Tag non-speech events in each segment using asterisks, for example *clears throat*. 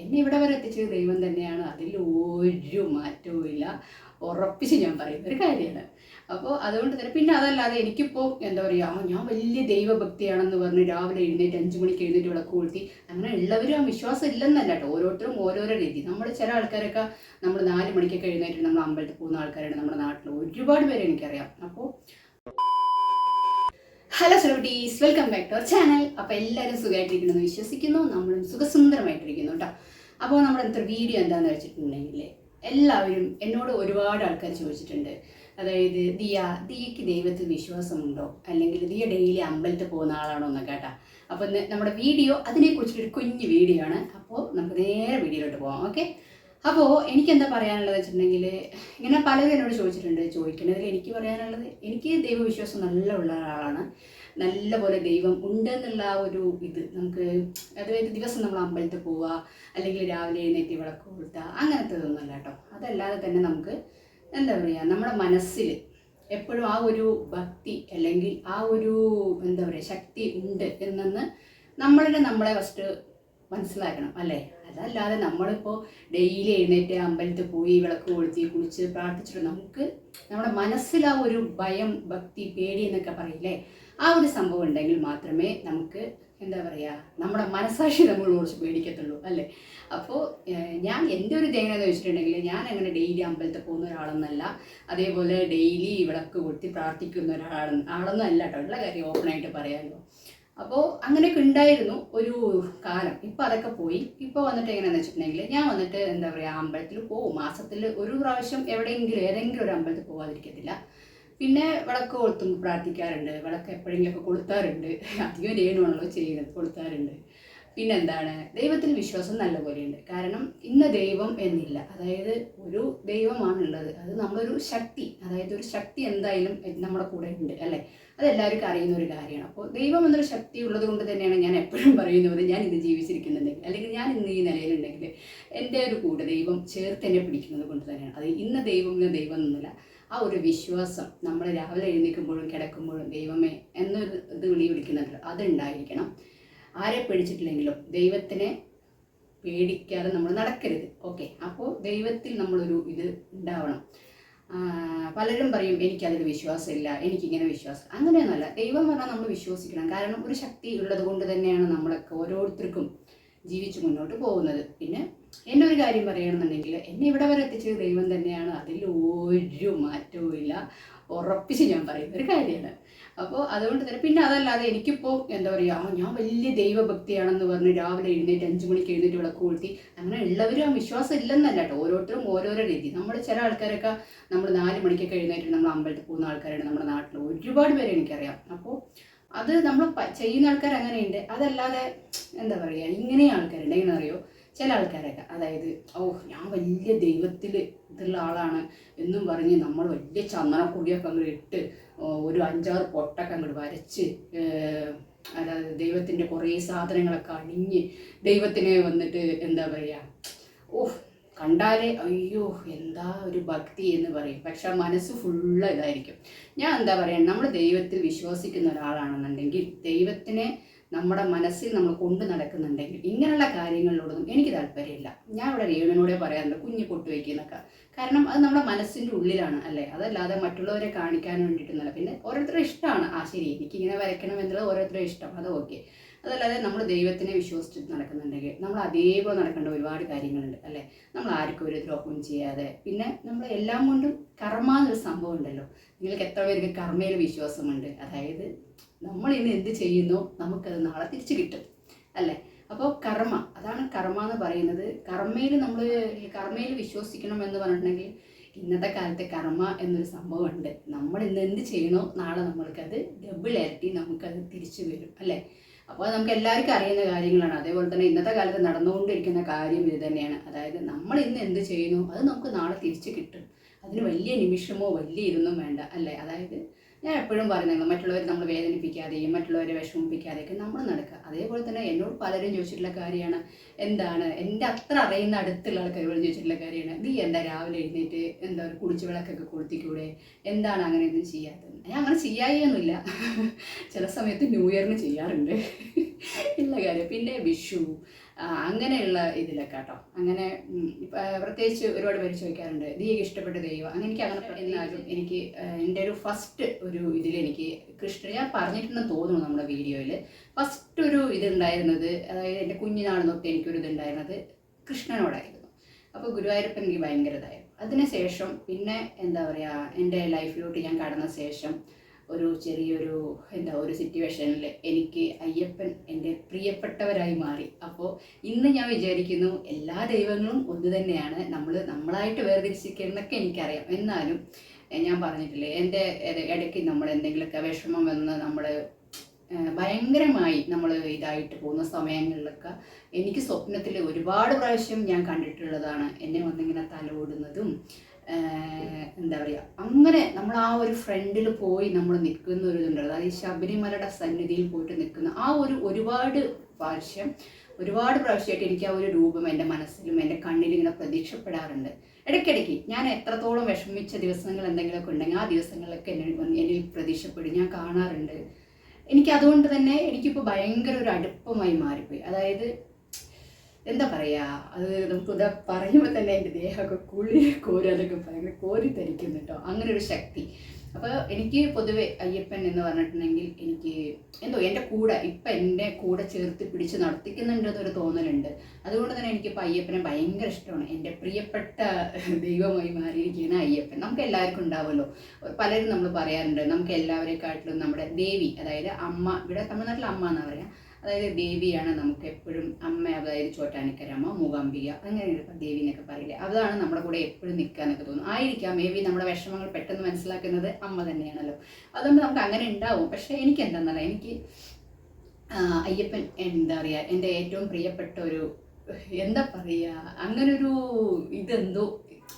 എന്നെ ഇവിടെ വരെ എത്തിച്ചത് ദൈവം തന്നെയാണ്. അതിൽ ഒരു മാറ്റവും ഇല്ല. ഉറപ്പിച്ച് ഞാൻ പറയുന്ന ഒരു കാര്യമാണ്. അപ്പോൾ അതുകൊണ്ട് തന്നെ പിന്നെ അതല്ലാതെ എനിക്കിപ്പോൾ എന്താ പറയുക ഞാൻ വലിയ ദൈവഭക്തിയാണെന്ന് പറഞ്ഞ് രാവിലെ എഴുന്നേറ്റ് അഞ്ച് മണിക്ക് എഴുന്നേറ്റ് വിളക്ക് കൊളുത്തി അങ്ങനെ ഉള്ളവരും ആ വിശ്വാസം ഇല്ലെന്നല്ല കേട്ടോ. ഓരോരുത്തരും ഓരോരോ രീതി. നമ്മൾ ചില ആൾക്കാരൊക്കെ നമ്മൾ നാല് മണിക്കൊക്കെ എഴുന്നേറ്റ് നമ്മൾ അമ്പലത്തിൽ പോകുന്ന ആൾക്കാരാണ് നമ്മുടെ നാട്ടിൽ ഒരുപാട് പേരെ എനിക്കറിയാം. അപ്പോൾ hello celebrities welcome back to our channel അപ്പോൾ എല്ലാവരും സുഖമായിട്ടിരിക്കണമെന്ന് വിശ്വസിക്കുന്നു. നമ്മളും സുഖസുന്ദരമായിട്ടിരിക്കുന്നു കേട്ടോ അപ്പോൾ നമ്മുടെ ഇന്നത്തെ വീഡിയോ എന്താണെന്ന് വെച്ചിട്ടുണ്ടെങ്കിൽ എല്ലാവരും എന്നോട് ഒരുപാട് ആൾക്കാർ ചോദിച്ചിട്ടുണ്ട്. അതായത് ദിയ ദിയയ്ക്ക് ദൈവത്തിൽ വിശ്വാസമുണ്ടോ? അല്ലെങ്കിൽ ദിയ ഡെയിലി അമ്പലത്തിൽ പോകുന്ന ആളാണോ എന്നൊക്കെ കേട്ടോ. അപ്പോൾ നമ്മുടെ വീഡിയോ അതിനെക്കുറിച്ചിട്ടൊരു കുഞ്ഞു വീഡിയോ ആണ്. അപ്പോൾ നമുക്ക് നേരെ വീഡിയോയിലോട്ട് പോകാം ഓക്കെ അപ്പോൾ എനിക്കെന്താ പറയാനുള്ളത് വെച്ചിട്ടുണ്ടെങ്കിൽ ഇങ്ങനെ പലരും എന്നോട് ചോദിച്ചിട്ടുണ്ട് ചോദിക്കുന്നതിൽ എനിക്ക് പറയാനുള്ളത് എനിക്ക് ദൈവവിശ്വാസം നല്ല ഉള്ള ഒരാളാണ്. നല്ല പോലെ ദൈവം ഉണ്ട് എന്നുള്ള ആ ഒരു ഇത് നമുക്ക് അതായത് ദിവസം നമ്മൾ അമ്പലത്തിൽ പോവുക അല്ലെങ്കിൽ രാവിലെ എഴുന്നേറ്റ് വിളക്ക് കൊളുത്തുക അങ്ങനത്തെ ഇതൊന്നുമല്ല കേട്ടോ. അതല്ലാതെ തന്നെ നമുക്ക് എന്താ പറയുക നമ്മുടെ മനസ്സിൽ എപ്പോഴും ആ ഒരു ഭക്തി അല്ലെങ്കിൽ ആ ഒരു എന്താ പറയുക ശക്തി ഉണ്ട് എന്നെന്ന് നമ്മളുടെ നമ്മളെ ഫസ്റ്റ് മനസ്സിലാക്കണം അല്ലേ? അതല്ലാതെ നമ്മളിപ്പോൾ ഡെയിലി എഴുന്നേറ്റ് അമ്പലത്തിൽ പോയി വിളക്ക് കൊളുത്തി കുളിച്ച് പ്രാർത്ഥിച്ചിട്ട് നമുക്ക് നമ്മുടെ മനസ്സിൽ ആ ഒരു ഭയം ഭക്തി പേടി എന്നൊക്കെ പറയില്ലേ? ആ ഒരു സംഭവം ഉണ്ടെങ്കിൽ മാത്രമേ നമുക്ക് എന്താ പറയുക നമ്മുടെ മനസാക്ഷി നമ്മൾ കുറച്ച് പേടിക്കത്തുള്ളൂ അല്ലേ? അപ്പോൾ ഞാൻ എന്റെ ഒരു ഇത് എന്ന് വെച്ചിട്ടുണ്ടെങ്കിൽ ഞാൻ അങ്ങനെ ഡെയിലി അമ്പലത്തിൽ പോകുന്ന ഒരാളൊന്നല്ല. അതേപോലെ ഡെയിലി വിളക്ക് കൊളുത്തി പ്രാർത്ഥിക്കുന്ന ഒരാൾ ആളൊന്നും അല്ല കേട്ടോ. ഉള്ള കാര്യം ഓപ്പണായിട്ട് പറയാമല്ലോ അപ്പോൾ അങ്ങനെയൊക്കെ ഉണ്ടായിരുന്നു ഒരു കാലം. ഇപ്പം അതൊക്കെ പോയി. ഇപ്പോൾ വന്നിട്ട് എങ്ങനെയാണെന്ന് വെച്ചിട്ടുണ്ടെങ്കിൽ ഞാൻ വന്നിട്ട് എന്താ പറയുക അമ്പലത്തിൽ പോകും മാസത്തിൽ ഒരു പ്രാവശ്യം എവിടെയെങ്കിലും ഏതെങ്കിലും ഒരു അമ്പലത്തിൽ പോകാതിരിക്കത്തില്ല പിന്നെ വിളക്ക് കൊളുത്തും പ്രാർത്ഥിക്കാറുണ്ട്. വിളക്ക് എപ്പോഴെങ്കിലുമൊക്കെ കൊളുത്താറുണ്ട്. അധികം രേണുവാണല്ലോ ചെയ്യുന്നത് കൊളുത്താറുണ്ട്. പിന്നെന്താണ്? ദൈവത്തിൽ വിശ്വാസം നല്ലപോലെയുണ്ട് കാരണം ഇന്ന ദൈവം എന്നില്ല. അതായത് ഒരു ദൈവമാണുള്ളത്. അത് നമ്മളൊരു ശക്തി. അതായത് ഒരു ശക്തി എന്തായാലും നമ്മുടെ കൂടെ ഉണ്ട് അല്ലേ? അതെല്ലാവർക്കും അറിയുന്ന ഒരു കാര്യമാണ്. അപ്പോൾ ദൈവം എന്നൊരു ശക്തി ഉള്ളത് കൊണ്ട് തന്നെയാണ് ഞാൻ എപ്പോഴും പറയുന്നത് ഞാൻ ഇത് ജീവിച്ചിരിക്കുന്നുണ്ടെങ്കിൽ അല്ലെങ്കിൽ ഞാൻ ഇന്ന് ഈ നിലയിലുണ്ടെങ്കിൽ എന്റെ ഒരു കൂടെ ദൈവം ചേർത്ത് എന്നെ പിടിക്കുന്നത് കൊണ്ട് തന്നെയാണ്. അത് ഇന്ന ദൈവം ഇന്ന ദൈവം എന്നല്ല ആ ഒരു വിശ്വാസം നമ്മൾ രാവിലെ എഴുന്നേൽക്കുമ്പോഴും കിടക്കുമ്പോഴും ദൈവമേ എന്നൊരു ഇത് വിളി വിളിക്കുന്നുണ്ട് അതുണ്ടായിരിക്കണം. ആരെ പേടിച്ചിട്ടില്ലെങ്കിലും ദൈവത്തിനെ പേടിക്കാതെ നമ്മൾ നടക്കരുത്. ഓക്കെ. അപ്പോൾ ദൈവത്തിൽ നമ്മളൊരു ഇത് ഉണ്ടാവണം. പലരും പറയും എനിക്കതിൽ വിശ്വാസമില്ല എനിക്കിങ്ങനെ വിശ്വാസം അങ്ങനെയൊന്നുമല്ല. ദൈവം പറഞ്ഞാൽ നമ്മൾ വിശ്വസിക്കണം. കാരണം ഒരു ശക്തി ഉള്ളത് കൊണ്ട് തന്നെയാണ് നമ്മളൊക്കെ ഓരോരുത്തർക്കും ജീവിച്ച് മുന്നോട്ട് പോകുന്നത്. പിന്നെ എന്റെ ഒരു കാര്യം പറയുകയാണെന്നുണ്ടെങ്കിൽ എന്നെ ഇവിടെ വരെ എത്തിച്ചത് ദൈവം തന്നെയാണ്. അതിൽ ഒരു മാറ്റവും ഇല്ല ഉറപ്പിച്ച് ഞാൻ പറയുന്ന ഒരു കാര്യമാണ് അപ്പോൾ അതുകൊണ്ട് തന്നെ പിന്നെ അതല്ലാതെ എനിക്കിപ്പോൾ എന്താ പറയുക ഞാൻ വലിയ ദൈവഭക്തിയാണെന്ന് പറഞ്ഞ് രാവിലെ എഴുന്നേറ്റ് അഞ്ച് മണിക്ക് എഴുന്നേറ്റ് വിളക്ക് കൊളുത്തി. അങ്ങനെ ഉള്ളവരും ആ വിശ്വാസം ഇല്ലെന്നല്ല കേട്ടോ. ഓരോരുത്തരും ഓരോരോ രീതി. നമ്മൾ ചില ആൾക്കാരൊക്കെ നമ്മൾ നാല് മണിക്കൊക്കെ എഴുന്നേറ്റ് നമ്മൾ അമ്പലത്തിൽ പോകുന്ന ആൾക്കാരാണ് നമ്മുടെ നാട്ടിൽ ഒരുപാട് പേരെ എനിക്കറിയാം. അപ്പോൾ അത് നമ്മൾ ചെയ്യുന്ന ആൾക്കാർ അങ്ങനെയുണ്ട് അതല്ലാതെ എന്താ പറയുക ഇങ്ങനെ ആൾക്കാരുണ്ട് എങ്ങനെ അറിയോ ചില ആൾക്കാരൊക്കെ അതായത് ഓ ഞാൻ വലിയ ദൈവത്തിൽ ഇതുള്ള ആളാണ് എന്നും പറഞ്ഞ് നമ്മൾ വലിയ ചന്ദനക്കുടിയൊക്കെ അങ്ങോട്ട് ഇട്ട് ഒരു അഞ്ചാറ് പൊട്ടൊക്കെ അങ്ങോട്ട് വരച്ച് അതായത് ദൈവത്തിന്റെ കുറേ സാധനങ്ങളൊക്കെ അണിഞ്ഞ് ദൈവത്തിനെ വന്നിട്ട് എന്താ പറയുക ഓഹ് കണ്ടാലേ അയ്യോ എന്താ ഒരു ഭക്തി എന്ന് പറയും. പക്ഷെ മനസ്സ് ഫുള്ള് ഇതായിരിക്കും. ഞാൻ എന്താ പറയുക നമ്മൾ ദൈവത്തിൽ വിശ്വസിക്കുന്ന ഒരാളാണെന്നുണ്ടെങ്കിൽ ദൈവത്തിനെ നമ്മുടെ മനസ്സിൽ നമ്മൾ കൊണ്ടു നടക്കുന്നുണ്ടെങ്കിൽ ഇങ്ങനെയുള്ള കാര്യങ്ങളിലോടൊന്നും എനിക്ക് താല്പര്യമില്ല. ഞാൻ ഇവിടെ രേണുവിനോടെ പറയാറുണ്ട് കുഞ്ഞു വയ്ക്കുന്നൊക്കെ കാരണം അത് നമ്മുടെ മനസ്സിന്റെ ഉള്ളിലാണ് അല്ലേ? അതല്ലാതെ മറ്റുള്ളവരെ കാണിക്കാൻ വേണ്ടിയിട്ടൊന്നുമല്ല. പിന്നെ ഓരോരുത്തരുടെ ഇഷ്ടമാണ്. ആ ശരി എനിക്കിങ്ങനെ വരയ്ക്കണം എന്നുള്ളത് ഓരോരുത്തരുടെ ഇഷ്ടം. അത് ഓക്കെ. അതല്ലാതെ നമ്മൾ ദൈവത്തിനെ വിശ്വസിച്ചിട്ട് നടക്കുന്നുണ്ടെങ്കിൽ നമ്മൾ അതേപോലെ നടക്കേണ്ട ഒരുപാട് കാര്യങ്ങളുണ്ട് അല്ലേ? നമ്മൾ ആർക്കും ഒരു ദ്രോഹവും ചെയ്യാതെ. പിന്നെ നമ്മൾ എല്ലാം കൊണ്ടും കർമ്മ എന്നൊരു സംഭവം ഉണ്ടല്ലോ. നിങ്ങൾക്ക് എത്ര പേർക്ക് കർമ്മയിൽ വിശ്വാസമുണ്ട്? അതായത് നമ്മൾ ഇന്ന് എന്ത് ചെയ്യുന്നു? നമുക്കത് നാളെ തിരിച്ചു കിട്ടും. അല്ലേ? അപ്പോൾ കർമ്മ അതാണ് കർമ്മ എന്ന് പറയുന്നത്. കർമ്മയിൽ നമ്മൾ കർമ്മയിൽ വിശ്വസിക്കണം എന്ന് പറഞ്ഞിട്ടുണ്ടെങ്കിൽ ഇന്നത്തെ കാലത്തെ കർമ്മ എന്നൊരു സംഭവമുണ്ട്. നമ്മൾ ഇന്ന് എന്ത് ചെയ്യണോ നാളെ നമ്മൾക്കത് ഡബിൾ ഇരട്ടി നമുക്കത് തിരിച്ചു വരും. അല്ലേ? അപ്പോൾ നമുക്ക് എല്ലാവർക്കും അറിയുന്ന കാര്യങ്ങളാണ്. അതേപോലെ തന്നെ ഇന്നത്തെ കാലത്ത് നടന്നുകൊണ്ടിരിക്കുന്ന കാര്യം ഇത് തന്നെയാണ്. അതായത് നമ്മൾ ഇന്ന് എന്ത് ചെയ്യുന്നു? അത് നമുക്ക് നാളെ തിരിച്ചു കിട്ടും. അതിന് വലിയ നിമിഷമോ വലിയ ഇതൊന്നും വേണ്ട. അല്ലേ? അതായത് ഞാൻ എപ്പോഴും പറയുന്നത് മറ്റുള്ളവരെ നമ്മൾ വേദനിപ്പിക്കാതെയും മറ്റുള്ളവരെ വിഷമിപ്പിക്കാതെയൊക്കെ നമ്മൾ നടക്കുക. അതേപോലെ തന്നെ എന്നോട് പലരും ചോദിച്ചിട്ടുള്ള കാര്യമാണ് എന്താണ് എന്റെ അത്ര അറിയുന്ന അടുത്തുള്ള ആൾക്കാർ പോലും ചോദിച്ചിട്ടുള്ള കാര്യമാണ് നീ എന്താ രാവിലെ എഴുന്നേറ്റ് എന്താ ഒരു കുടിച്ചു വിളക്കൊക്കെ കൊളുത്തിക്കൂടെ എന്താണ് അങ്ങനെ ഒന്നും ചെയ്യാത്തത്? ഞാൻ അങ്ങനെ ചെയ്യായൊന്നുമില്ല. ചില സമയത്ത് ന്യൂ ഇയറിന് ചെയ്യാറുണ്ട്. ഇല്ല കാര്യം. പിന്നെ വിഷു അങ്ങനെയുള്ള ഇതിലൊക്കെ കേട്ടോ അങ്ങനെ പ്രത്യേകിച്ച് ഒരുപാട് പേര് ചോദിക്കാറുണ്ട് നീ ഇഷ്ടപ്പെട്ട ദൈവം. അങ്ങനെ എനിക്ക് അങ്ങനെ എന്നാലും എനിക്ക് എന്റെ ഒരു ഫസ്റ്റ് ഒരു ഇതിൽ എനിക്ക് കൃഷ്ണ ഞാൻ പറഞ്ഞിട്ടുണ്ടെന്ന് തോന്നുന്നു നമ്മുടെ വീഡിയോയിൽ ഫസ്റ്റ് ഒരു ഇതുണ്ടായിരുന്നത് അതായത് എന്റെ തൊട്ട് എനിക്കൊരു ഇതുണ്ടായിരുന്നത് കൃഷ്ണനോടായിരുന്നു. അപ്പോൾ ഗുരുവായൂരപ്പൻ എനിക്ക് ഭയങ്കര ഇതായിരുന്നു. അതിനുശേഷം പിന്നെ എന്താ പറയുക എന്റെ ലൈഫിലോട്ട് ഞാൻ കടന്ന ശേഷം ഒരു ചെറിയൊരു എന്താ ഒരു സിറ്റുവേഷനിൽ എനിക്ക് അയ്യപ്പൻ എന്റെ പ്രിയപ്പെട്ടവരായി മാറി. അപ്പോൾ ഇന്ന് ഞാൻ വിചാരിക്കുന്നു എല്ലാ ദൈവങ്ങളും ഒന്ന് തന്നെയാണ്. നമ്മൾ നമ്മളായിട്ട് വേർതിരിച്ചിരിക്കുന്നൊക്കെ എനിക്കറിയാം. എന്നാലും ഞാൻ പറഞ്ഞിട്ടില്ലേ എന്റെ ഇട- ഇടയ്ക്ക് നമ്മൾ എന്തെങ്കിലുമൊക്കെ വിഷമം വന്ന് നമ്മൾ ഭയങ്കരമായി നമ്മൾ ഇതായിട്ട് പോകുന്ന സമയങ്ങളിലൊക്കെ എനിക്ക് സ്വപ്നത്തിൽ ഒരുപാട് പ്രാവശ്യം ഞാൻ കണ്ടിട്ടുള്ളതാണ്. എന്നെ വന്നിങ്ങനെ തലോടുന്നതും എന്താ പറയുക അങ്ങനെ നമ്മൾ ആ ഒരു ഫ്രണ്ടിൽ പോയി നമ്മൾ നിൽക്കുന്ന ഒരു ഇതുണ്ടല്ലോ. അതായത് ശബരിമലയുടെ സന്നിധിയിൽ പോയിട്ട് നിൽക്കുന്ന ആ ഒരു ഒരുപാട് പ്രാവശ്യം ഒരുപാട് പ്രാവശ്യമായിട്ട് എനിക്ക് ആ ഒരു രൂപം എന്റെ മനസ്സിലും എന്റെ കണ്ണിലും ഇങ്ങനെ പ്രതീക്ഷപ്പെടാറുണ്ട്. ഇടയ്ക്കിടയ്ക്ക് ഞാൻ എത്രത്തോളം വിഷമിച്ച ദിവസങ്ങൾ എന്തെങ്കിലുമൊക്കെ ഉണ്ടെങ്കിൽ ആ ദിവസങ്ങളിലൊക്കെ എന്നെ എനിക്ക് പ്രതീക്ഷപ്പെടും. ഞാൻ കാണാറുണ്ട്. എനിക്ക് അതുകൊണ്ട് തന്നെ എനിക്കിപ്പോൾ ഭയങ്കര ഒരു അടുപ്പമായി മാറിപ്പോയി. അതായത് എന്താ പറയാ? അത് നമുക്ക് ഇതാ പറയുമ്പോൾ തന്നെ എന്റെ ദേഹമൊക്കെ കുളി കോരാനൊക്കെ ഭയങ്കര കോരി തരിക്കും കേട്ടോ. അങ്ങനെ ഒരു ശക്തി. അപ്പോൾ എനിക്ക് പൊതുവെ അയ്യപ്പൻ എന്ന് പറഞ്ഞിട്ടുണ്ടെങ്കിൽ എനിക്ക് എന്തോ എന്റെ കൂടെ ഇപ്പം എന്റെ കൂടെ ചേർത്ത് പിടിച്ച് നടത്തിക്കുന്നുണ്ട് എന്നൊരു തോന്നലുണ്ട്. അതുകൊണ്ട് തന്നെ എനിക്കിപ്പോൾ അയ്യപ്പനെ ഭയങ്കര ഇഷ്ടമാണ്. എന്റെ പ്രിയപ്പെട്ട ദൈവമായി മാറിയിരിക്കുകയാണ് അയ്യപ്പൻ. നമുക്ക് എല്ലാവർക്കും ഉണ്ടാവുമല്ലോ. പലരും നമ്മൾ പറയാറുണ്ട് നമുക്ക് എല്ലാവരെക്കാട്ടിലും നമ്മുടെ ദേവി അതായത് അമ്മ ഇവിടെ തമിഴ്നാട്ടിൽ അമ്മ എന്നാ പറയാ? അതായത് ദേവിയാണ് നമുക്ക് എപ്പോഴും അമ്മ അതായത് ചോറ്റാനിക്കരമ്മ മൂകാംബിക അങ്ങനെ ദേവി എന്നൊക്കെ പറയില്ലേ? അതാണ് നമ്മുടെ കൂടെ എപ്പോഴും നിൽക്കാനൊക്കെ തോന്നുന്നു. ആയിരിക്കാം. മേ ബി നമ്മുടെ വിഷമങ്ങൾ പെട്ടെന്ന് മനസ്സിലാക്കുന്നത് അമ്മ തന്നെയാണല്ലോ. അതുകൊണ്ട് നമുക്ക് അങ്ങനെ ഉണ്ടാവും. പക്ഷേ എനിക്ക് എന്താണെന്നല്ല എനിക്ക് അയ്യപ്പൻ എന്താ പറയുക? എന്റെ ഏറ്റവും പ്രിയപ്പെട്ട ഒരു എന്താ പറയുക? അങ്ങനൊരു ഇതെന്തോ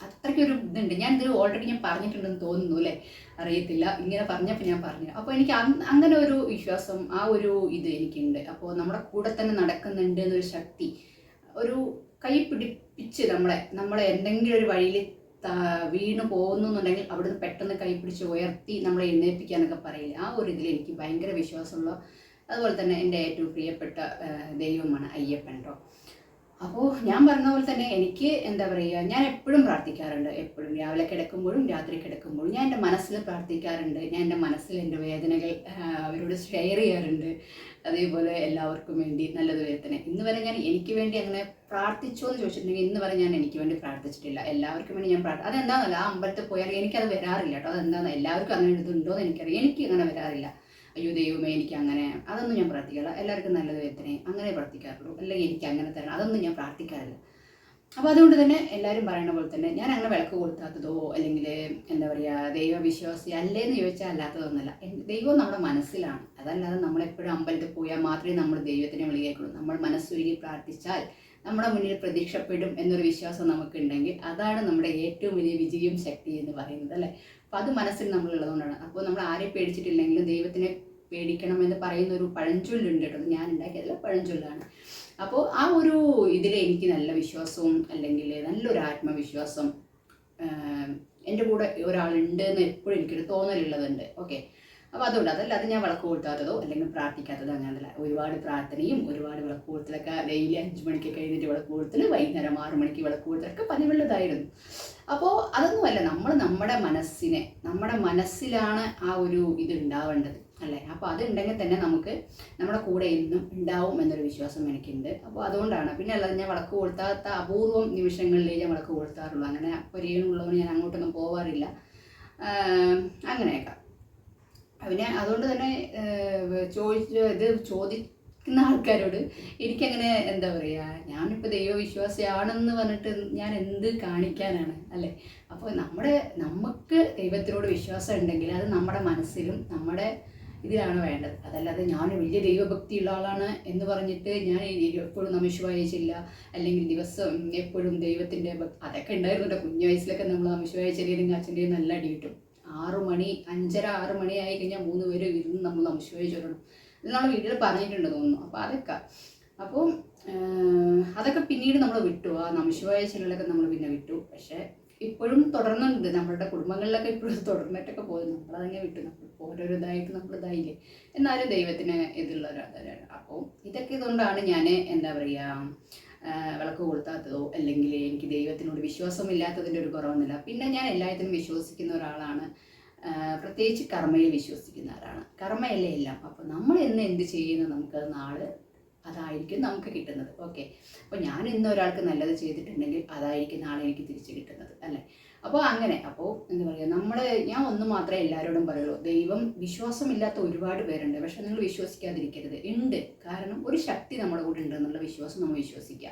അത്രയ്ക്കൊരു ഇതുണ്ട്. ഞാൻ ഇതിൽ ഓൾറെഡി ഞാൻ പറഞ്ഞിട്ടുണ്ടെന്ന് തോന്നുന്നു അല്ലേ? അറിയത്തില്ല. ഇങ്ങനെ പറഞ്ഞപ്പോൾ ഞാൻ പറഞ്ഞു അപ്പോൾ എനിക്ക് അങ്ങനെ ഒരു വിശ്വാസം ആ ഒരു ഇത് എനിക്കുണ്ട്. അപ്പോൾ നമ്മുടെ കൂടെ തന്നെ നടക്കുന്നുണ്ട് എന്നൊരു ശക്തി ഒരു കൈ പിടിപ്പിച്ച് നമ്മളെ നമ്മളെ എന്തെങ്കിലും ഒരു വഴിയിൽ വീണ് പോകുന്നു എന്നുണ്ടെങ്കിൽ അവിടുന്ന് പെട്ടെന്ന് കൈ പിടിച്ച് ഉയർത്തി നമ്മളെ എഴുന്നേൽപ്പിക്കാന്നൊക്കെ പറയില്ല? ആ ഒരു ഇതിൽ എനിക്ക് ഭയങ്കര വിശ്വാസമുള്ള അതുപോലെ തന്നെ എന്റെ ഏറ്റവും പ്രിയപ്പെട്ട ദൈവമാണ് അയ്യപ്പൻ കേട്ടോ അപ്പോൾ ഞാൻ പറഞ്ഞ പോലെ തന്നെ എനിക്ക് എന്താ പറയുക ഞാൻ എപ്പോഴും പ്രാർത്ഥിക്കാറുണ്ട്. എപ്പോഴും രാവിലെ കിടക്കുമ്പോഴും രാത്രി കിടക്കുമ്പോഴും ഞാൻ എന്റെ മനസ്സിൽ പ്രാർത്ഥിക്കാറുണ്ട്. ഞാൻ എന്റെ മനസ്സിൽ എന്റെ വേദനകൾ അവരോട് ഷെയർ ചെയ്യാറുണ്ട്. അതേപോലെ എല്ലാവർക്കും വേണ്ടി നല്ലത് വരുത്തണേ ഇന്ന് വരെ ഞാൻ എനിക്ക് വേണ്ടി അങ്ങനെ പ്രാർത്ഥിച്ചോ എന്ന് ചോദിച്ചിട്ടുണ്ടെങ്കിൽ ഇന്ന് വരെ ഞാൻ എനിക്ക് വേണ്ടി പ്രാർത്ഥിച്ചിട്ടില്ല. എല്ലാവർക്കും വേണ്ടി ഞാൻ പ്രാർത്ഥന അതെന്താണെന്നല്ല ആ അമ്പലത്തിൽ പോയാൽ എനിക്കത് വരാറില്ല കേട്ടോ. അതെന്താണെന്ന് എല്ലാവർക്കും അങ്ങനെ ഇതുണ്ടോ എന്ന് എനിക്കറിയാം. എനിക്ക് അങ്ങനെ വരാറില്ല. അയ്യോ ദൈവമേ എനിക്ക് അങ്ങനെ അതൊന്നും ഞാൻ പ്രാർത്ഥിക്കാറില്ല. എല്ലാവർക്കും നല്ലത് വരുത്തണേ അങ്ങനെ പ്രാർത്ഥിക്കാറുള്ളൂ. അല്ലെങ്കിൽ എനിക്ക് അങ്ങനെ തരണം. അതൊന്നും ഞാൻ പ്രാർത്ഥിക്കാറില്ല. അപ്പോൾ അതുകൊണ്ട് തന്നെ എല്ലാവരും പറയുന്ന പോലെ തന്നെ ഞാൻ അങ്ങനെ വിളക്ക് കൊടുത്താത്തതോ അല്ലെങ്കിൽ എന്താ പറയുക ദൈവവിശ്വാസി അല്ലേന്ന് ചോദിച്ചാൽ അല്ലാത്തതൊന്നുമല്ല. ദൈവം നമ്മുടെ മനസ്സിലാണ്. അതല്ലാതെ നമ്മളെപ്പോഴും അമ്പലത്തിൽ പോയാൽ മാത്രമേ നമ്മൾ ദൈവത്തിനെ വിളിക്കേക്കുള്ളൂ നമ്മൾ മനസ്സൊരുങ്ങി പ്രാർത്ഥിച്ചാൽ നമ്മുടെ മുന്നിൽ പ്രതീക്ഷപ്പെടും എന്നൊരു വിശ്വാസം നമുക്കുണ്ടെങ്കിൽ അതാണ് നമ്മുടെ ഏറ്റവും വലിയ വിജയം ശക്തി എന്ന് പറയുന്നത് അല്ലേ? അപ്പോൾ അത് മനസ്സിൽ നമ്മളുള്ളതുകൊണ്ടാണ് അപ്പോൾ നമ്മൾ ആരെ പേടിച്ചിട്ടില്ലെങ്കിലും ദൈവത്തിനെ പേടിക്കണം എന്ന് പറയുന്ന ഒരു പഴഞ്ചൊല്ലുണ്ട് കേട്ടോ. ഞാൻ ഉണ്ടാക്കിയതല്ല പഴഞ്ചൊല്ലാണ്. അപ്പോൾ ആ ഒരു ഇതിൽ എനിക്ക് നല്ല വിശ്വാസവും അല്ലെങ്കിൽ നല്ലൊരു ആത്മവിശ്വാസം എന്റെ കൂടെ ഒരാളുണ്ട് എന്ന് എപ്പോഴും എനിക്കൊരു തോന്നലുള്ളതുണ്ട്. ഓക്കെ? അപ്പോൾ അതുകൊണ്ട് അതല്ലാതെ ഞാൻ വിളക്ക് കൊടുത്താത്തതോ അല്ലെങ്കിൽ പ്രാർത്ഥിക്കാത്തതോ അങ്ങനെയല്ല ഒരുപാട് പ്രാർത്ഥനയും ഒരുപാട് വിളക്ക് കൊടുത്തലൊക്കെ ഡെയിലി അഞ്ച് മണിക്ക് കഴിഞ്ഞിട്ട് വിളക്ക് കൊടുത്തൽ വൈകുന്നേരം ആറ് മണിക്ക് വിളക്ക് കൊടുത്തലൊക്കെ പതിവുള്ളതായിരുന്നു. അപ്പോൾ അതൊന്നുമല്ല നമ്മൾ നമ്മുടെ മനസ്സിനെ നമ്മുടെ മനസ്സിലാണ് ആ ഒരു ഇത് ഉണ്ടാവേണ്ടത്. അല്ലേ? അപ്പോൾ അതുണ്ടെങ്കിൽ തന്നെ നമുക്ക് നമ്മുടെ കൂടെ എന്നും ഉണ്ടാവും എന്നൊരു വിശ്വാസം എനിക്കുണ്ട്. അപ്പോൾ അതുകൊണ്ടാണ്. പിന്നെ അല്ലാതെ ഞാൻ വിളക്ക് കൊടുത്താത്ത അപൂർവം നിമിഷങ്ങളിലേ ഞാൻ വിളക്ക് കൊടുത്താറുള്ളൂ അങ്ങനെ പരിഗണമുള്ളതുകൊണ്ട് ഞാൻ അങ്ങോട്ടൊന്നും പോവാറില്ല. അങ്ങനെയൊക്കെ. പിന്നെ അതുകൊണ്ട് തന്നെ ചോദിച്ച ഇത് ചോദിക്കുന്ന ആൾക്കാരോട് എനിക്കങ്ങനെ എന്താ പറയുക ഞാനിപ്പോൾ ദൈവവിശ്വാസിയാണെന്ന് പറഞ്ഞിട്ട് ഞാൻ എന്ത് കാണിക്കാനാണ് അല്ലേ? അപ്പോൾ നമ്മുടെ നമുക്ക് ദൈവത്തിനോട് വിശ്വാസം ഉണ്ടെങ്കിൽ അത് നമ്മുടെ മനസ്സിലും നമ്മുടെ ഇതിലാണ് വേണ്ടത്. അതല്ലാതെ ഞാൻ വലിയ ദൈവഭക്തിയുള്ള ആളാണ് എന്ന് പറഞ്ഞിട്ട് ഞാൻ എപ്പോഴും നമിഷവായിച്ചില്ല അല്ലെങ്കിൽ ദിവസം എപ്പോഴും ദൈവത്തിന്റെ അതൊക്കെ ഉണ്ടായിരുന്നു കേട്ടോ കുഞ്ഞു വയസ്സിലൊക്കെ നമ്മൾ നമിഷവായിച്ചെറിയും അച്ഛന്റെയും നല്ല അടി കിട്ടും. ആറു മണി അഞ്ചര ആറ് മണി ആയി കഴിഞ്ഞാൽ മൂന്ന് പേര് ഇരുന്ന് നമ്മൾ നമിഷവായി ചൊല്ലണം നമ്മൾ വീട്ടിൽ പറഞ്ഞിട്ടുണ്ട് തോന്നുന്നു. അപ്പോൾ അതൊക്കെ. അപ്പോൾ അതൊക്കെ പിന്നീട് നമ്മൾ വിട്ടു. ആ നമിഷവായ ചിലരൊക്കെ നമ്മൾ പിന്നെ വിട്ടു. പക്ഷേ ഇപ്പോഴും തുടർന്നുണ്ട്. നമ്മളുടെ കുടുംബങ്ങളിലൊക്കെ ഇപ്പോഴും *laughs* തുടർന്നിട്ടൊക്കെ പോകുന്നു. നമ്മളതങ്ങനെ വിട്ടു. നമ്മൾ ഓരോരോ ഇതായിട്ട് നമ്മൾ ഇതായില്ലേ എന്നാലും ദൈവത്തിന് ഇതുള്ള ഒരാളാണ് അപ്പോൾ ഇതൊക്കെ ഇതുകൊണ്ടാണ് ഞാൻ എന്താ പറയുക വിളക്ക് കൊളുത്താത്തതോ അല്ലെങ്കിൽ എനിക്ക് ദൈവത്തിനോട് വിശ്വാസമില്ലാത്തതിന്റെ ഒരു കുറവൊന്നുമില്ല. പിന്നെ ഞാൻ എല്ലാത്തിനും വിശ്വസിക്കുന്ന ഒരാളാണ്. പ്രത്യേകിച്ച് കർമ്മയിൽ വിശ്വസിക്കുന്ന ആളാണ്. കർമ്മയല്ലേ എല്ലാം? അപ്പോൾ നമ്മൾ എന്ന് എന്ത് ചെയ്യുന്നു? നമുക്ക് നാളെ അതായിരിക്കും നമുക്ക് കിട്ടുന്നത്. ഓക്കെ അപ്പോൾ ഞാൻ ഇന്ന് ഒരാൾക്ക് നല്ലത് ചെയ്തിട്ടുണ്ടെങ്കിൽ അതായിരിക്കും നാളെ എനിക്ക് തിരിച്ച് കിട്ടുന്നത് അല്ലേ? അപ്പോൾ അങ്ങനെ അപ്പോൾ എന്താ പറയുക നമ്മൾ ഞാൻ ഒന്ന് മാത്രമേ എല്ലാവരോടും പറയുള്ളൂ. ദൈവം വിശ്വാസമില്ലാത്ത ഒരുപാട് പേരുണ്ട്. പക്ഷെ നിങ്ങൾ വിശ്വസിക്കാതിരിക്കരുത്. ഉണ്ട്. കാരണം ഒരു ശക്തി നമ്മുടെ കൂടെ ഉണ്ട് എന്നുള്ള വിശ്വാസം നമ്മൾ വിശ്വസിക്കുക.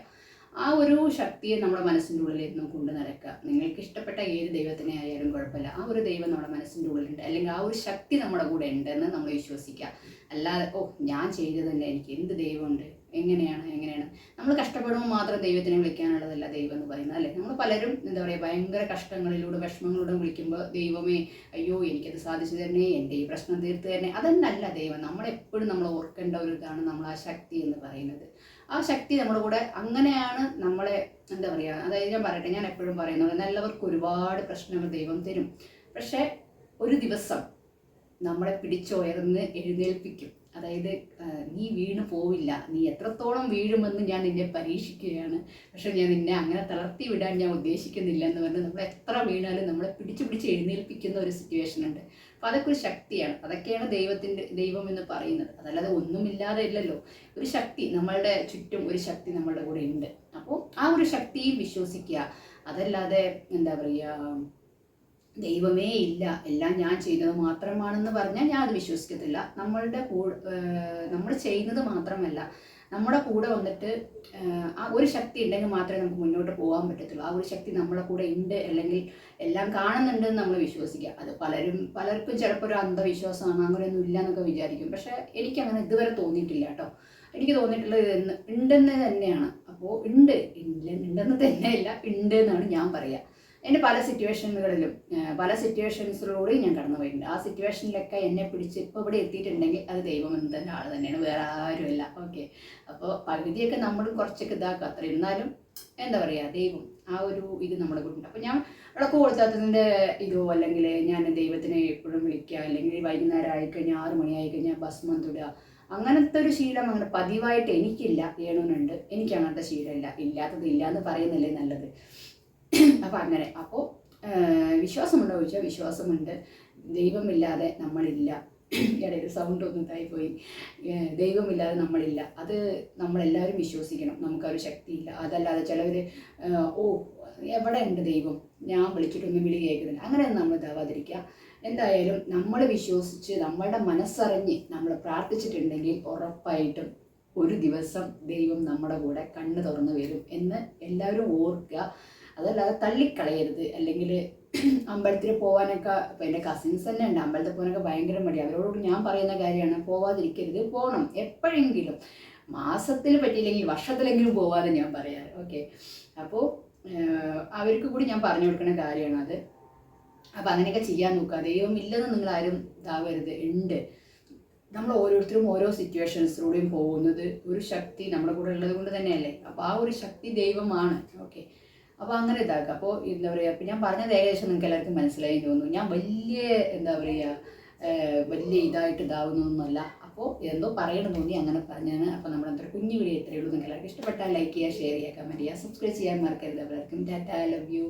ആ ഒരു ശക്തിയെ നമ്മുടെ മനസ്സിന്റെ ഉള്ളിൽ എന്നും കൊണ്ട് നടക്കുക നിങ്ങൾക്ക് ഇഷ്ടപ്പെട്ട ഏത് ദൈവത്തിനെ ആയാലും കുഴപ്പമില്ല. ആ ഒരു ദൈവം നമ്മുടെ മനസ്സിന്റെ ഉള്ളിലുണ്ട്. അല്ലെങ്കിൽ ആ ഒരു ശക്തി നമ്മുടെ കൂടെ ഉണ്ട് എന്ന് നമ്മൾ വിശ്വസിക്കുക അല്ലാതെ ഓ ഞാൻ ചെയ്തതല്ല എനിക്ക് എന്ത് ദൈവമുണ്ട്? എങ്ങനെയാണ്? എങ്ങനെയാണ്? നമ്മൾ കഷ്ടപ്പെടുമ്പോൾ മാത്രം ദൈവത്തിനെ വിളിക്കാനുള്ളതല്ല ദൈവം എന്ന് പറയുന്നത് അല്ലേ? നമ്മൾ പലരും എന്താ പറയുക ഭയങ്കര കഷ്ടങ്ങളിലൂടെ വിഷമങ്ങളിലൂടെ വിളിക്കുമ്പോൾ ദൈവമേ അയ്യോ എനിക്കത് സാധിച്ചു തരണേ എന്റെ ഈ പ്രശ്നം തീർത്തു തരണേ അതെന്നല്ല ദൈവം. നമ്മളെപ്പോഴും നമ്മൾ ഓർക്കേണ്ട ഒരു ഇതാണ് നമ്മൾ ആ ശക്തി എന്ന് പറയുന്നത്. ആ ശക്തി നമ്മുടെ കൂടെ അങ്ങനെയാണ് നമ്മളെ എന്താ പറയുക അതായത് ഞാൻ പറയട്ടെ ഞാൻ എപ്പോഴും പറയുന്നത് നല്ലവർക്ക് ഒരുപാട് പ്രശ്നങ്ങൾ ദൈവം തരും. പക്ഷേ ഒരു ദിവസം നമ്മളെ പിടിച്ചുയർന്ന് എഴുന്നേൽപ്പിക്കും. അതായത് നീ വീണ് പോവില്ല. നീ എത്രത്തോളം വീഴുമെന്ന് ഞാൻ നിന്നെ പരീക്ഷിക്കുകയാണ്. പക്ഷെ ഞാൻ നിന്നെ അങ്ങനെ തളർത്തി വിടാൻ ഞാൻ ഉദ്ദേശിക്കുന്നില്ല എന്ന് പറഞ്ഞ് നമ്മൾ എത്ര വീണാലും നമ്മളെ പിടിച്ചു പിടിച്ച് എഴുന്നേൽപ്പിക്കുന്ന ഒരു സിറ്റുവേഷൻ ഉണ്ട്. അപ്പോൾ അതൊക്കെ ഒരു ശക്തിയാണ്. അതൊക്കെയാണ് ദൈവത്തിന്റെ ദൈവം എന്ന് പറയുന്നത്. അതല്ലാതെ ഒന്നുമില്ലാതെ ഇല്ലല്ലോ. ഒരു ശക്തി നമ്മളുടെ ചുറ്റും ഒരു ശക്തി നമ്മളുടെ കൂടെ ഉണ്ട്. അപ്പോൾ ആ ഒരു ശക്തിയിൽ വിശ്വസിക്കുക. അതല്ലാതെ എന്താ പറയുക ദൈവമേ ഇല്ല എല്ലാം ഞാൻ ചെയ്തത് മാത്രമാണെന്ന് പറഞ്ഞാൽ ഞാൻ അത് വിശ്വസിക്കത്തില്ല. നമ്മളുടെ കൂടെ നമ്മൾ ചെയ്യുന്നത് മാത്രമല്ല. നമ്മുടെ കൂടെ വന്നിട്ട് ആ ഒരു ശക്തി ഉണ്ടെങ്കിൽ മാത്രമേ നമുക്ക് മുന്നോട്ട് പോകാൻ പറ്റത്തുള്ളൂ. ആ ഒരു ശക്തി നമ്മുടെ കൂടെ ഉണ്ട് അല്ലെങ്കിൽ എല്ലാം കാണുന്നുണ്ടെന്ന് നമ്മൾ വിശ്വസിക്കുക. അത് പലരും പലർക്കും ചിലപ്പോൾ ഒരു അന്ധവിശ്വാസമാണ്. അങ്ങനെയൊന്നും ഇല്ല എന്നൊക്കെ വിചാരിക്കും. പക്ഷേ എനിക്കങ്ങനെ ഇതുവരെ തോന്നിയിട്ടില്ല കേട്ടോ. എനിക്ക് തോന്നിയിട്ടുള്ളത് ഉണ്ടെന്ന് തന്നെയാണ്. അപ്പോൾ ഉണ്ട് ഇല്ല ഉണ്ടെന്ന് തന്നെയല്ല ഉണ്ട് എന്നാണ് ഞാൻ പറയുക. എന്റെ പല സിറ്റുവേഷനുകളിലും പല സിറ്റുവേഷൻസിലൂടെയും ഞാൻ കടന്നു പോയിട്ടുണ്ട്. ആ സിറ്റുവേഷനിലൊക്കെ എന്നെ പിടിച്ച് ഇപ്പോൾ ഇവിടെ എത്തിയിട്ടുണ്ടെങ്കിൽ അത് ദൈവം എന്ന് തന്നെ ആൾ തന്നെയാണ്. വേറെ ആരുമല്ല. ഓക്കെ അപ്പോൾ പകുതിയൊക്കെ നമ്മൾ കുറച്ചൊക്കെ ഇതാക്കുക അത്ര എന്നാലും എന്താ പറയുക ദൈവം ആ ഒരു ഇത് നമ്മളെ കൂട്ടുണ്ട്. അപ്പോൾ ഞാൻ വിളക്ക് കൊടുത്താത്തതിന്റെ ഇതോ അല്ലെങ്കിൽ ഞാൻ ദൈവത്തിനെ എപ്പോഴും വിളിക്കുക. അല്ലെങ്കിൽ വൈകുന്നേരം ആയിക്കഴിഞ്ഞാൽ ആറ് മണിയായി കഴിഞ്ഞാൽ ഭസ്മം അങ്ങനത്തെ ഒരു ശീലം അങ്ങനെ പതിവായിട്ട് എനിക്കില്ല. ഏണുനുണ്ട് എനിക്ക് അങ്ങനത്തെ ശീലമില്ല ഇല്ലാത്തത് ഇല്ല എന്ന് പറയുന്നല്ലേ നല്ലത്. അപ്പം അങ്ങനെ. അപ്പോൾ വിശ്വാസമുണ്ടോ ചോദിച്ചാൽ വിശ്വാസമുണ്ട്. ദൈവമില്ലാതെ നമ്മളില്ല. ഇടയിൽ സൗണ്ട് ഒന്നും ഏഹ് ദൈവമില്ലാതെ നമ്മളില്ല. അത് നമ്മളെല്ലാവരും വിശ്വസിക്കണം. നമുക്കൊരു ശക്തിയില്ല. അതല്ലാതെ ചിലവർ ഓ എവിടെ ഉണ്ട് ദൈവം? ഞാൻ വിളിച്ചിട്ടൊന്നും വിളി കേൾക്കുന്നില്ല. അങ്ങനെയൊന്നും നമ്മൾ ഇതാവാതിരിക്കുക. എന്തായാലും നമ്മൾ വിശ്വസിച്ച് നമ്മളുടെ മനസ്സറിഞ്ഞ് നമ്മൾ പ്രാർത്ഥിച്ചിട്ടുണ്ടെങ്കിൽ ഉറപ്പായിട്ടും ഒരു ദിവസം ദൈവം നമ്മുടെ കൂടെ കണ്ണ് തുറന്നു വരും എന്ന് എല്ലാവരും ഓർക്കുക. അതല്ലാതെ തള്ളിക്കളയരുത്. അല്ലെങ്കിൽ *clears throat* അമ്പലത്തിൽ പോകാനൊക്കെ ഇപ്പം എന്റെ കസിൻസ് തന്നെ ഉണ്ട്. അമ്പലത്തിൽ പോകാനൊക്കെ ഭയങ്കര മടി അവരോട് ഞാൻ പറയുന്ന കാര്യമാണ് പോവാതിരിക്കരുത് പോകണം എപ്പോഴെങ്കിലും. മാസത്തിൽ പറ്റിയില്ലെങ്കിൽ വർഷത്തിലെങ്കിലും പോവാതെ ഞാൻ പറയാറ്. ഓക്കെ അപ്പോൾ അവർക്ക് കൂടി ഞാൻ പറഞ്ഞു കൊടുക്കുന്ന കാര്യമാണ് അത്. അപ്പം അങ്ങനെയൊക്കെ ചെയ്യാൻ നോക്കുക. ദൈവം ഇല്ലെന്ന് നിങ്ങൾ ആരും ഇതാവരുത്. ഉണ്ട്. നമ്മൾ ഓരോരുത്തരും ഓരോ സിറ്റുവേഷൻസിലൂടെയും പോകുന്നത് ഒരു ശക്തി നമ്മുടെ കൂടെ ഉള്ളത് കൊണ്ട് തന്നെയല്ലേ? അപ്പോൾ ആ ഒരു ശക്തി ദൈവമാണ്. ഓക്കെ അപ്പോൾ അങ്ങനെ ഇതാക്കുക അപ്പോൾ എന്താ പറയുക ഇപ്പം ഞാൻ പറഞ്ഞത് ഏകദേശം നിങ്ങൾക്ക് എല്ലാവർക്കും മനസ്സിലായി തോന്നുന്നു. ഞാൻ വലിയ എന്താ പറയുക വലിയ ഇതായിട്ട് ഇതാവുന്നൊന്നുമല്ല. അപ്പോൾ എന്തോ പറയണം തോന്നി അങ്ങനെ പറഞ്ഞാണ് അപ്പോൾ നമ്മുടെ അത്ര കുഞ്ഞു വീഡിയോ ഇത്രയേ ഉള്ളൂ. നിങ്ങൾക്ക് എല്ലാവർക്കും ഇഷ്ടപ്പെട്ടാൽ ലൈക്ക് ചെയ്യുക ഷെയർ ചെയ്യുക കമന്റ് ചെയ്യുക സബ്സ്ക്രൈബ് ചെയ്യാൻ മറക്കരുത്. എല്ലാവർക്കും ടാറ്റ ലവ് യു